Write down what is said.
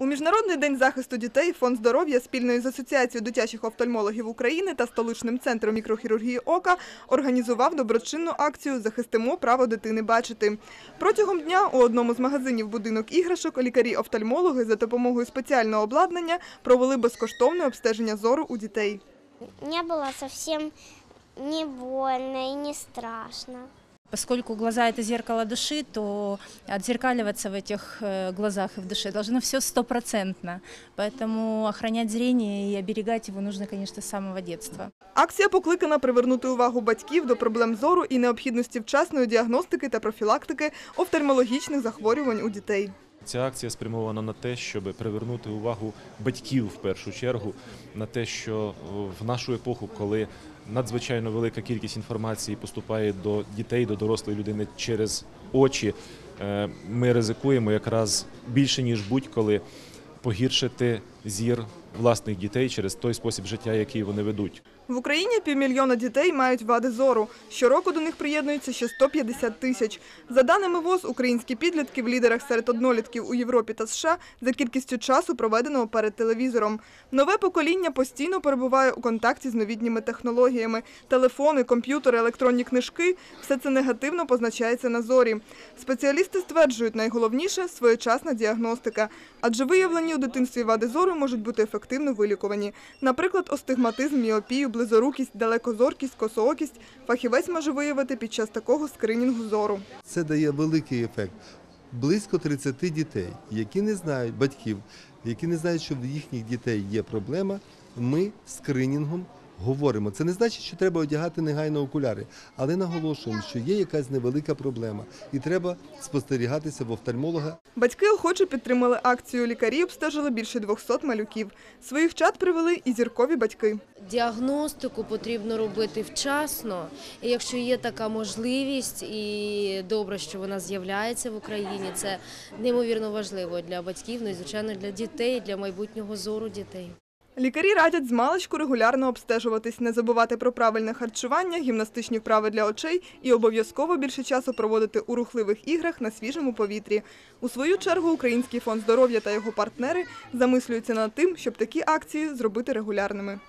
У Міжнародний день захисту дітей фонд здоров'я спільно з Асоціацією дитячих офтальмологів України та столичним центром мікрохірургії ока організував доброчинну акцію Захистимо право дитини бачити. Протягом дня у одному з магазинів будинок іграшок лікарі-офтальмологи за допомогою спеціального обладнання провели безкоштовне обстеження зору у дітей. Не было совсем не больно и не страшно. Поскольку глаза – это зеркало души, то отзеркаливаться в этих э, глазах и в душе должно все стопроцентно. Поэтому охранять зрение и оберегать его нужно, конечно, с самого детства. Акція покликана привернути увагу батьків до проблем зору і необхідності вчасної діагностики та профілактики офтальмологічних захворювань у дітей. Ця акція спрямована на те, щоб привернути увагу батьків в першу чергу на те, що в нашу епоху, коли надзвичайно велика кількість інформації поступає до дітей, до дорослої людини через очі, е, ми ризикуємо якраз більше ніж будь-коли погіршити зір власних дітей через той спосіб життя, який вони ведуть. В Україні півмільйона дітей мають вади зору. Щороку до них приєднується ще 150 тисяч. За даними ВОЗ, українські підлітки в лідерах серед однолітків у Європі та США за кількістю часу, проведеного перед телевізором. Нове покоління постійно перебуває у контакті з новітніми технологіями. Телефони, комп'ютери, електронні книжки – все це негативно позначається на зорі. Спеціалісти стверджують, найголовніше – своєчасна діагностика. Адже виявлені у дитинстві вади зору можуть бути ефективно вилікувані. Наприклад, остигматизм, міопію, близорукість, далекозоркість, косоокість фахівець може виявити під час такого скринінгу зору. Це дає великий ефект. Близько 30 дітей, які не знають батьків, які не знають, що в їхніх дітей є проблема. Ми скринінгом говоримо. Це не значить, що треба одягати негайно окуляри, але наголошуємо, що є якась невелика проблема, і треба спостерігатися в офтальмолога Батьки охоче підтримали акцію. Лікарі обстежили більше 200 малюків. Своїх чат привели і зіркові батьки. Діагностику потрібно робити вчасно. І якщо є така можливість, і добре, що вона з'являється в Україні, це неймовірно важливо для батьків, ну і звичайно для дітей, для майбутнього зору дітей. Лікарі радять з маличку регулярно обстежуватись, не забувати про правильне харчування, гімнастичні вправи для очей і обов'язково більше часу проводити у рухливих іграх на свіжому повітрі. У свою чергу Український фонд здоров'я та його партнери замислюються над тим, щоб такі акції зробити регулярними.